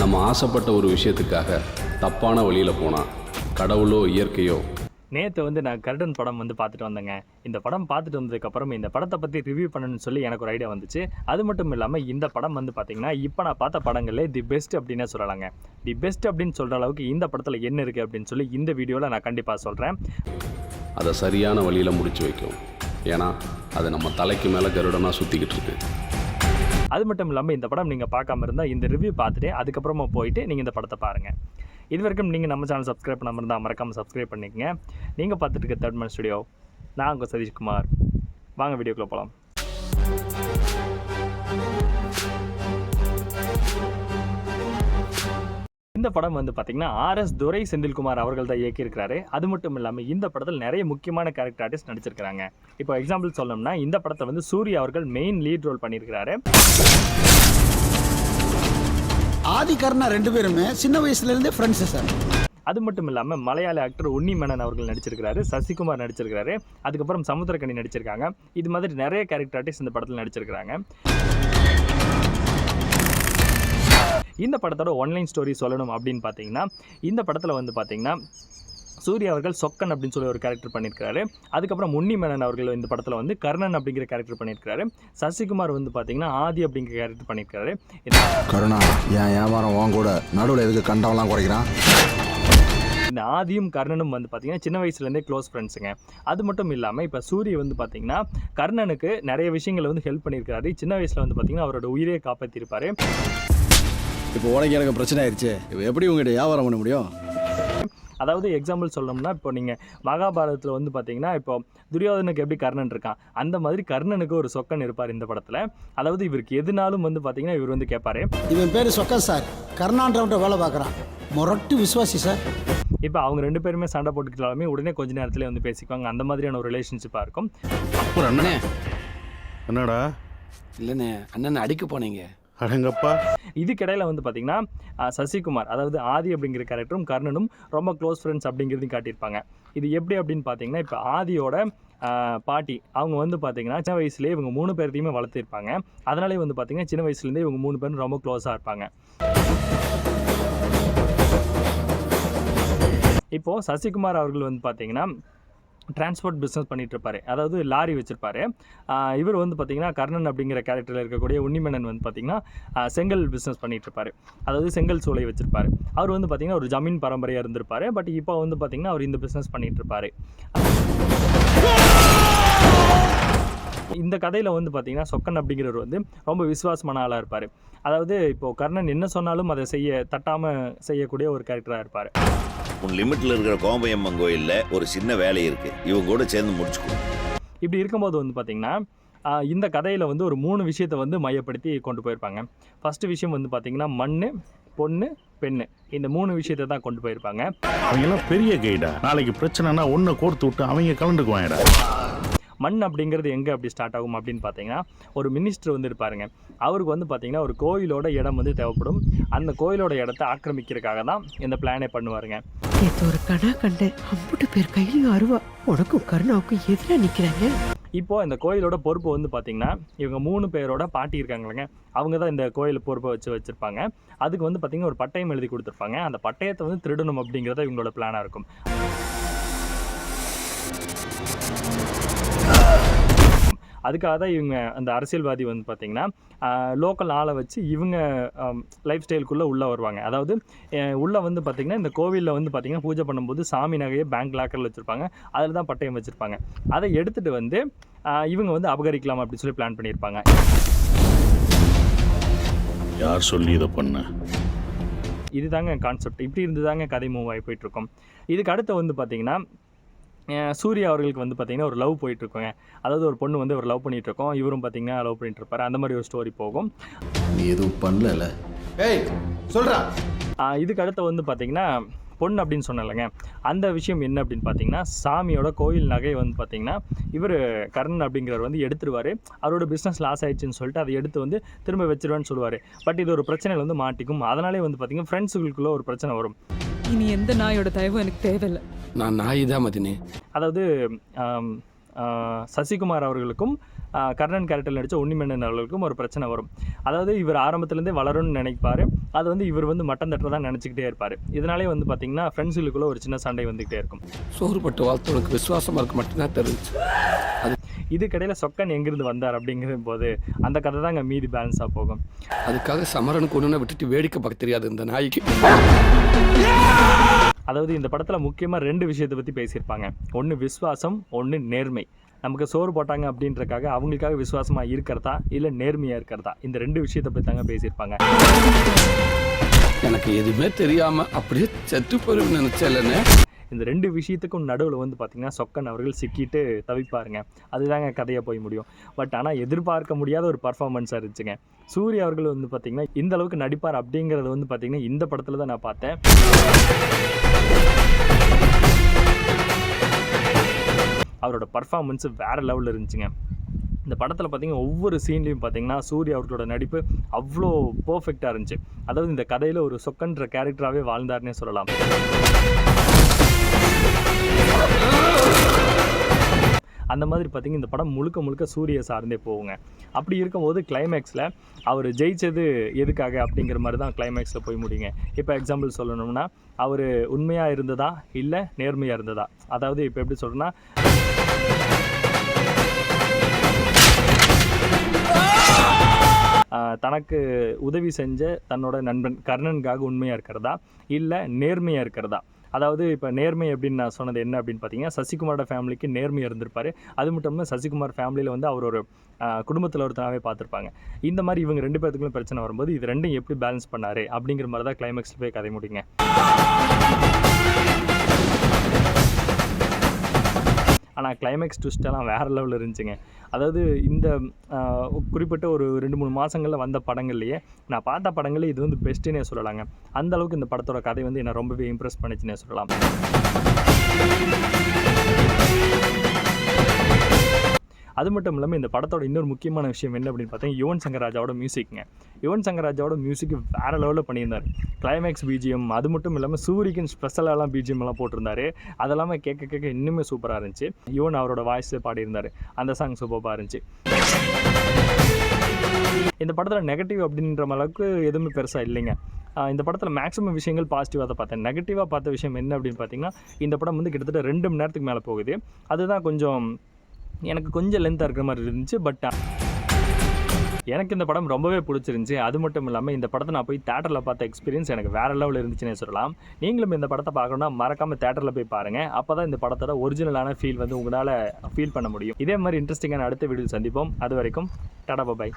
நம்ம ஆசைப்பட்ட ஒரு விஷயத்துக்காக தப்பான வழியில் போனால் கடவுளோ இயற்கையோ. நேற்று வந்து நான் கருடன் படம் வந்து பார்த்துட்டு வந்தேங்க. இந்த படம் பார்த்துட்டு வந்ததுக்கப்புறம் இந்த படத்தை பற்றி ரிவ்யூ பண்ணணும்னு சொல்லி எனக்கு ஒரு ஐடியா வந்துச்சு. அது மட்டும் இல்லாமல் இந்த படம் வந்து பார்த்தீங்கன்னா இப்போ நான் பார்த்த படங்களே தி பெஸ்ட் அப்படின்னே சொல்லலாங்க. தி பெஸ்ட் அப்படின்னு சொல்கிற அளவுக்கு இந்த படத்தில் என்ன இருக்குது அப்படின்னு சொல்லி இந்த வீடியோவில் நான் கண்டிப்பாக சொல்கிறேன் அதை சரியான வழியில் முடிச்சு வைக்கும். ஏன்னா அது நம்ம தலைக்கு மேலே கருடனாக சுற்றிக்கிட்டு இருக்கு. அது மட்டும் இல்லாமல் இந்த படம் நீங்கள் பார்க்காம இருந்தால் இந்த ரிவ்யூ பார்த்துட்டு அதுக்கப்புறமா போயிட்டு நீங்கள் இந்த படத்தை பாருங்கள் இது வரைக்கும் நீங்கள் நம்ம சேனல் சப்ஸ்கிரைப் பண்ணாமல் இருந்தால் மறக்காமல் சப்ஸ்கிரைப் பண்ணிக்கங்க. நீங்கள் பார்த்துட்டு இருக்க தேர்ட் மன் ஸ்டுடியோ நான் உங்கள் சதீஷ்குமார். வாங்க வீடியோக்குள்ளே போகலாம் இந்த படம் வந்து பார்த்தீங்கன்னா ஆர்எஸ் துரை செந்தில்குமார் அவர்கள் தான் இயக்கியிருக்கிறாரு. அது மட்டும் இல்லாமல் இந்த படத்தில் நிறைய முக்கியமான கேரக்டர் ஆர்டிஸ்ட் நடிச்சிருக்கிறாங்க. இப்போ எக்ஸாம்பிள் சொல்லணும்னா இந்த படத்தை வந்து சூர்யா அவர்கள் மெயின் லீட் ரோல் பண்ணியிருக்கிறாரு. ஆதி கர்ணா ரெண்டு பேருமே சின்ன வயசுல இருந்தே ஃப்ரெண்ட்ஸ் சார் அது மட்டும் இல்லாமல் மலையாள ஆக்டர் உன்னி மேனன் அவர்கள் நடிச்சிருக்கிறாரு சசிகுமார் நடிச்சிருக்கிறாரு. அதுக்கப்புறம் சமுத்திரக்கனி நடிச்சிருக்காங்க. இது மாதிரி நிறைய கேரக்டர் ஆர்டிஸ்ட் இந்த படத்தில் நடிச்சிருக்கிறாங்க. இந்த படத்தோட ஒன்லைன் ஸ்டோரி சொல்லணும் அப்படின்னு பார்த்தீங்கன்னா இந்த படத்தில் வந்து பார்த்தீங்கன்னா சூர்யா அவர்கள் சொக்கன் அப்படின்னு சொல்லி ஒரு கேரக்டர் பண்ணியிருக்காரு. அதுக்கப்புறம் உன்னி மேனன் அவர்கள் இந்த படத்தில் வந்து கர்ணன் அப்படிங்கிற கேரக்டர் பண்ணியிருக்காரு. சசிகுமார் வந்து பார்த்தீங்கன்னா ஆதி அப்படிங்கிற கேரக்டர் பண்ணியிருக்காரு. கருணா என் வியாபாரம் உன் கூட நடுவில் எதுக்கு கண்டவெல்லாம் குறைக்கிறான்? இந்த ஆதியும் கர்ணனும் வந்து பார்த்தீங்கன்னா சின்ன வயசுலேருந்தே க்ளோஸ் ஃப்ரெண்ட்ஸுங்க அது மட்டும் இல்லாமல் இப்போ சூரிய வந்து பார்த்தீங்கன்னா கர்ணனுக்கு நிறைய விஷயங்களை வந்து ஹெல்ப் பண்ணியிருக்காரு. சின்ன வயசில் வந்து பார்த்தீங்கன்னா அவரோட உயிரையே காப்பாற்றிருப்பாரு இப்போ உனக்கு எனக்கு பிரச்சனை ஆயிடுச்சு. இப்போ எப்படி உங்ககிட்ட வியாபாரம் பண்ண முடியும்? அதாவது எக்ஸாம்பிள் சொல்லணும்னா இப்போ நீங்கள் மகாபாரதத்தில் வந்து பார்த்தீங்கன்னா இப்போ துரியோதனுக்கு எப்படி கர்ணன் இருக்கான்? அந்த மாதிரி கர்ணனுக்கு ஒரு சொக்கன் இருப்பார் இந்த படத்தில். அதாவது இவருக்கு எதுனாலும் வந்து பார்த்தீங்கன்னா இவர் வந்து கேட்பாரு இவன் பேரு சொக்கன் சார் கர்நாடகட்ட வேலை பார்க்குறான் மொரட்டு விசுவாசி சார் இப்போ அவங்க ரெண்டு பேருமே சண்டை போட்டுக்கிட்டாலுமே உடனே கொஞ்ச நேரத்தில் வந்து பேசிக்குவாங்க. அந்த மாதிரியான ஒரு ரிலேஷன்ஷிப்பாக இருக்கும். அப்புறம் அண்ணனே. என்னடா? இல்லைண்ணே அண்ணன் அடிக்க போனீங்க. அடங்கப்பா. இதுக்கிடையில் வந்து பார்த்தீங்கன்னா சசிகுமார் அதாவது ஆதி அப்படிங்கிற கேரக்டரும் கர்ணனும் ரொம்ப க்ளோஸ் ஃப்ரெண்ட்ஸ் அப்படிங்கிறதையும் காட்டியிருப்பாங்க. இது எப்படி அப்படின்னு பார்த்தீங்கன்னா இப்போ ஆதியோட பாட்டி அவங்க வந்து பார்த்தீங்கன்னா சின்ன வயசுலேயே இவங்க மூணு பேர்த்தையுமே வளர்த்திருப்பாங்க. அதனாலே வந்து பார்த்தீங்கன்னா சின்ன வயசுலேருந்தே இவங்க மூணு பேரும் ரொம்ப க்ளோஸாக இருப்பாங்க. இப்போது சசிகுமார் அவர்கள் வந்து பார்த்தீங்கன்னா டிரான்ஸ்போர்ட் பிஸ்னஸ் பண்ணிகிட்ருப்பாரு அதாவது லாரி வச்சுருப்பாரு. இவர் வந்து பார்த்திங்கன்னா கர்ணன் அப்படிங்கிற கேரக்டரில் இருக்கக்கூடிய உன்னிமேனன் வந்து பார்த்தீங்கன்னா செங்கல் பிஸ்னஸ் பண்ணிகிட்ருப்பாரு அதாவது செங்கல் சூளை வச்சுருப்பாரு. அவர் வந்து பார்த்தீங்கன்னா ஒரு ஜமீன் பரம்பரையாக இருந்திருப்பாரு. பட் இப்போ வந்து பார்த்தீங்கன்னா அவர் இந்த பிஸ்னஸ் பண்ணிகிட்ருப்பாரு இந்த கதையில் வந்து பார்த்தீங்கன்னா சொக்கன் அப்படிங்கிறவர் வந்து ரொம்ப விசுவாசமான ஆளாக இருப்பார். அதாவது இப்போ கர்ணன் என்ன சொன்னாலும் அதை செய்ய தட்டாமல் செய்யக்கூடிய ஒரு கேரக்டராக இருப்பார். உன் லிமிட்ல இருக்கிற கோம்பையம்மன் கோயில்ல ஒரு சின்ன வேலை இருக்கு. இவங்க கூட சேர்ந்து முடிச்சுக்கோ. இப்படி இருக்கும்போது வந்து பார்த்திங்கன்னா இந்த கதையில் வந்து ஒரு மூணு விஷயத்தை வந்து மையப்படுத்தி கொண்டு போயிருப்பாங்க. ஃபஸ்ட்டு விஷயம் வந்து பார்த்திங்கன்னா மண் பொண்ணு பெண்ணு. இந்த மூணு விஷயத்தை தான் கொண்டு போயிருப்பாங்க. அவங்க எல்லாம் பெரிய கைடா நாளைக்கு பிரச்சனைனா ஒன்றை கோர்த்து விட்டு அவங்க கலந்துக்குவாங்கடா மண் அப்படிங்கிறது எங்கே அப்படி ஸ்டார்ட் ஆகும் அப்படின்னு பார்த்தீங்கன்னா ஒரு மினிஸ்டர் வந்து இருப்பாருங்க. அவருக்கு வந்து பார்த்தீங்கன்னா ஒரு கோயிலோட இடம் வந்து தேவைப்படும். அந்த கோயிலோட இடத்த ஆக்கிரமிக்கிறதுக்காக தான் இந்த பிளானே பண்ணுவாருங்க. நேத்து ஒரு கணா கண்டேன் அம்புட்டு பேர் கையிலயும் அருவா. உனக்கும் கருணாவுக்கும் எதிரா நிக்கிறாங்க. இப்போ இந்த கோயிலோட பொறுப்பு வந்து பார்த்தீங்கன்னா இவங்க மூணு பேரோட பாட்டி இருக்காங்களேங்க அவங்க தான் இந்த கோயில் பொறுப்பை வச்சு வச்சுருப்பாங்க. அதுக்கு வந்து பார்த்தீங்கன்னா ஒரு பட்டயம் எழுதி கொடுத்துருப்பாங்க. அந்த பட்டயத்தை வந்து திருடணும் அப்படிங்கிறத இவங்களோட பிளானாக இருக்கும். அதுக்காக தான் இவங்க அந்த அரசியல்வாதி வந்து பார்த்தீங்கன்னா லோக்கல் ஆளை வச்சு இவங்க லைஃப் ஸ்டைலுக்குள்ளே உள்ளே வருவாங்க. அதாவது உள்ளே வந்து பார்த்திங்கன்னா இந்த கோவிலில் வந்து பார்த்திங்கன்னா பூஜை பண்ணும்போது சாமி நகையை பேங்க் லாக்கரில் வச்சுருப்பாங்க. அதில் தான் பட்டயம் வச்சுருப்பாங்க. அதை எடுத்துகிட்டு வந்து இவங்க வந்து அபகரிக்கலாம் அப்படின்னு சொல்லி பிளான் பண்ணியிருப்பாங்க. யார் சொல்லி இதை பண்ண? இதுதாங்க கான்செப்ட் இப்படி இருந்து தாங்க கதை மூவ் ஆகி போயிட்டுருக்கோம் இதுக்கு அடுத்து வந்து பார்த்தீங்கன்னா சூர்யா அவர்களுக்கு வந்து பார்த்தீங்கன்னா ஒரு லவ் போயிட்டுருக்கோங்க. அதாவது ஒரு பொண்ணு வந்து ஒரு லவ் பண்ணிட்டு இருக்கோம் இவரும் பார்த்தீங்கன்னா லவ் பண்ணிட்டு இருப்பாரு அந்த மாதிரி ஒரு ஸ்டோரி போகும். நீ எதுவும் பண்ணல ஏய் சொல்றா. ஆஹ் இதுக்கு அடுத்து வந்து பார்த்தீங்கன்னா பொண்ணு அப்படின்னு சொன்னேன்லங்க. அந்த விஷயம் என்ன அப்படின்னு பார்த்தீங்கன்னா சாமியோட கோயில் நகை வந்து பார்த்தீங்கன்னா இவர் கர்ணன் அப்படிங்கிறவர் வந்து எடுத்துருவார். அவரோட பிஸ்னஸ் லாஸ் ஆயிடுச்சுன்னு சொல்லிட்டு அதை எடுத்து வந்து திரும்ப வச்சிருவேன்னு சொல்லுவார். பட் இது ஒரு பிரச்சனையில் வந்து மாட்டிக்கும். அதனாலே வந்து பார்த்தீங்கன்னா ஃப்ரெண்ட்ஸுகளுக்குள்ள ஒரு பிரச்சனை வரும். இனி எந்த நாயோட தயவும் எனக்கு தேவையில்லை. நான் நாய் தான் மதினி. அதாவது சசிகுமார் அவர்களுக்கும் கர்ணன் கேரக்டரில் நடித்த உன்னிமேனன் அவர்களுக்கும் ஒரு பிரச்சனை வரும். அதாவது இவர் ஆரம்பத்துலேருந்தே வளரும்னு நினைப்பார். அது வந்து இவர் வந்து மட்டம் தட்டுறதா நினச்சிக்கிட்டே இருப்பார். இதனாலே வந்து பார்த்திங்கன்னா ஃப்ரெண்ட்ஸுகளுக்குள்ள ஒரு சின்ன சண்டை வந்துக்கிட்டே இருக்கும். சோறுபட்டு வாழ்த்தவனுக்கு விசுவாசமா இருக்க மட்டும்தான் தெரிஞ்சு. இதுக்கடையில் சொக்கன் எங்கிருந்து வந்தார் அப்படிங்கிற போது அந்த கதை தாங்க மீதி பேலன்ஸாக போகும். அதுக்காக சமரனுக்கு ஒண்ணுன விட்டுட்டு வேடிக்கை பார்க்க தெரியாது இந்த நாய்க்கு. அதாவது இந்த படத்தில் முக்கியமாக ரெண்டு விஷயத்தை பற்றி பேசியிருப்பாங்க. ஒன்று விசுவாசம் ஒன்று நேர்மை. நமக்கு சோறு போட்டாங்க அப்படின்றக்காக அவங்களுக்காக விசுவாசமாக இருக்கிறதா இல்லை நேர்மையாக இருக்கிறதா? இந்த ரெண்டு விஷயத்தை பற்றி தாங்க பேசியிருப்பாங்க. எனக்கு எதுவுமே தெரியாம அப்படியே செத்து போயிருன்னு நினைச்சேன்லன்னு இந்த ரெண்டு விஷயத்துக்கும் நடுவில் வந்து பார்த்திங்கன்னா சொக்கன் அவர்கள் சிக்கிட்டு தவிப்பாருங்க. அதுதாங்க கதையாக போய் முடியும். பட் ஆனால் எதிர்பார்க்க முடியாத ஒரு பர்ஃபார்மன்ஸாக இருந்துச்சுங்க. சூர்யா அவர்கள் வந்து பார்த்திங்கன்னா இந்த அளவுக்கு நடிப்பார் அப்படிங்கிறது வந்து பார்த்திங்கன்னா இந்த படத்தில் தான் நான் பார்த்தேன். அவரோட பர்ஃபார்மன்ஸு வேறு லெவலில் இருந்துச்சுங்க. இந்த படத்தில் பார்த்தீங்கன்னா ஒவ்வொரு சீன்லேயும் பார்த்தீங்கன்னா சூர்யா அவர்களோட நடிப்பு அவ்வளோ பர்ஃபெக்டாக இருந்துச்சு. அதாவது இந்த கதையில் ஒரு சொக்கன்ற கேரக்டராகவே வாழ்ந்தார்னே சொல்லலாம். அந்த மாதிரி பார்த்தீங்கன்னா இந்த படம் முழுக்க முழுக்க சூரிய சார்ந்தே போகுங்க. அப்படி இருக்கும்போது கிளைமேக்ஸில் அவர் ஜெயிச்சது எதுக்காக அப்படிங்கிற மாதிரி தான் கிளைமேக்ஸில் போய் முடியுங்க. இப்போ எக்ஸாம்பிள் சொல்லணும்னா அவர் உண்மையாக இருந்ததா? இல்லை நேர்மையாக இருந்ததா? அதாவது இப்போ எப்படி சொல்கிறேன்னா தனக்கு உதவி செஞ்ச தன்னோட நண்பன் கர்ணனுக்காக உண்மையாக இருக்கிறதா? இல்லை நேர்மையாக இருக்கிறதா? அதாவது இப்போ நேர்மை அப்படின்னு நான் சொன்னது என்ன அப்படின்னு பார்த்தீங்கன்னா சசிகுமாரோட ஃபேமிலிக்கு நேர்மை இருந்திருப்பார். அது மட்டும் இல்லாமல் சசிகுமார் ஃபேமிலியில் வந்து அவர் ஒரு குடும்பத்தில் ஒருத்தனாகவே பார்த்துருப்பாங்க இந்த மாதிரி இவங்க ரெண்டு பேர்த்துக்குள்ள பிரச்சனை வரும்போது இது ரெண்டும் எப்படி பேலன்ஸ் பண்ணார்? அப்படிங்கிற மாதிரி தான் கிளைமேக்ஸில் போய் கதை முடியுங்க. ஆனால் கிளைமேக்ஸ் ட்விஸ்டெல்லாம் வேறு லெவலில் இருந்துச்சுங்க. அதாவது இந்த குறிப்பிட்ட ஒரு ரெண்டு மூணு மாதங்களில் வந்த படங்கள்லையே நான் பார்த்த படங்களே இது வந்து பெஸ்ட்டுன்னே சொல்லலாங்க. அந்த அளவுக்கு இந்த படத்தோட கதை வந்து என்னை ரொம்பவே இம்ப்ரெஸ் பண்ணிச்சுன்னே சொல்லலாம். அது மட்டும் இல்லாமல் இந்த படத்தோட இன்னொரு முக்கியமான விஷயம் என்ன அப்படின்னு பார்த்தீங்கன்னா யுவன் சங்கர் ராஜாவோட மியூசிக்ங்க யுவன் சங்கர் ராஜாவோட மியூசிக் வேறு லெவலில் பண்ணியிருந்தார். கிளைமேக்ஸ் பிஜிஎம் அது மட்டும் இல்லாமல் சூரிக்குன்னு ஸ்பெஷலாலாம் பிஜிஎம் எல்லாம் போட்டிருந்தாரு. அதெல்லாமே கேட்க கேட்க இன்னுமே சூப்பராக இருந்துச்சு. யுவன் அவரோட வாய்ஸ் பாடியிருந்தார். அந்த சாங் சூப்பராக இருந்துச்சு. இந்த படத்தில் நெகட்டிவ் அப்படின்ற அளவுக்கு எதுவுமே பெருசாக இல்லைங்க. இந்த படத்தில் மேக்ஸிமம் விஷயங்கள் பாசிட்டிவாக தான் பார்த்தேன். நெகட்டிவாக பார்த்த விஷயம் என்ன அப்படின்னு பார்த்தீங்கன்னா இந்த படம் வந்து கிட்டத்தட்ட ரெண்டு மணி நேரத்துக்கு மேலே போகுது. அதுதான் கொஞ்சம் எனக்கு கொஞ்சம் லென்த்தாக இருக்கிற மாதிரி இருந்துச்சு பட் uh, எனக்கு இந்த படம் ரொம்பவே பிடிச்சிருந்துச்சி. அது மட்டும் இல்லாமல் இந்த படத்தை நான் போய் தேட்டரில் பார்த்த எக்ஸ்பீரியன்ஸ் எனக்கு வேறு லெவலில் இருந்துச்சுன்னே சொல்லலாம். நீங்களும் இந்த படத்தை பார்க்கணும்னா மறக்காமல் தேட்டரில் போய் பாருங்கள் அப்போ தான் இந்த படத்தோட ஒரிஜினலான ஃபீல் வந்து உங்களால் ஃபீல் பண்ண முடியும். இதே மாதிரி இன்ட்ரெஸ்டிங்கான அடுத்த வீடியோ சந்திப்போம். அது வரைக்கும் டாடா பாய்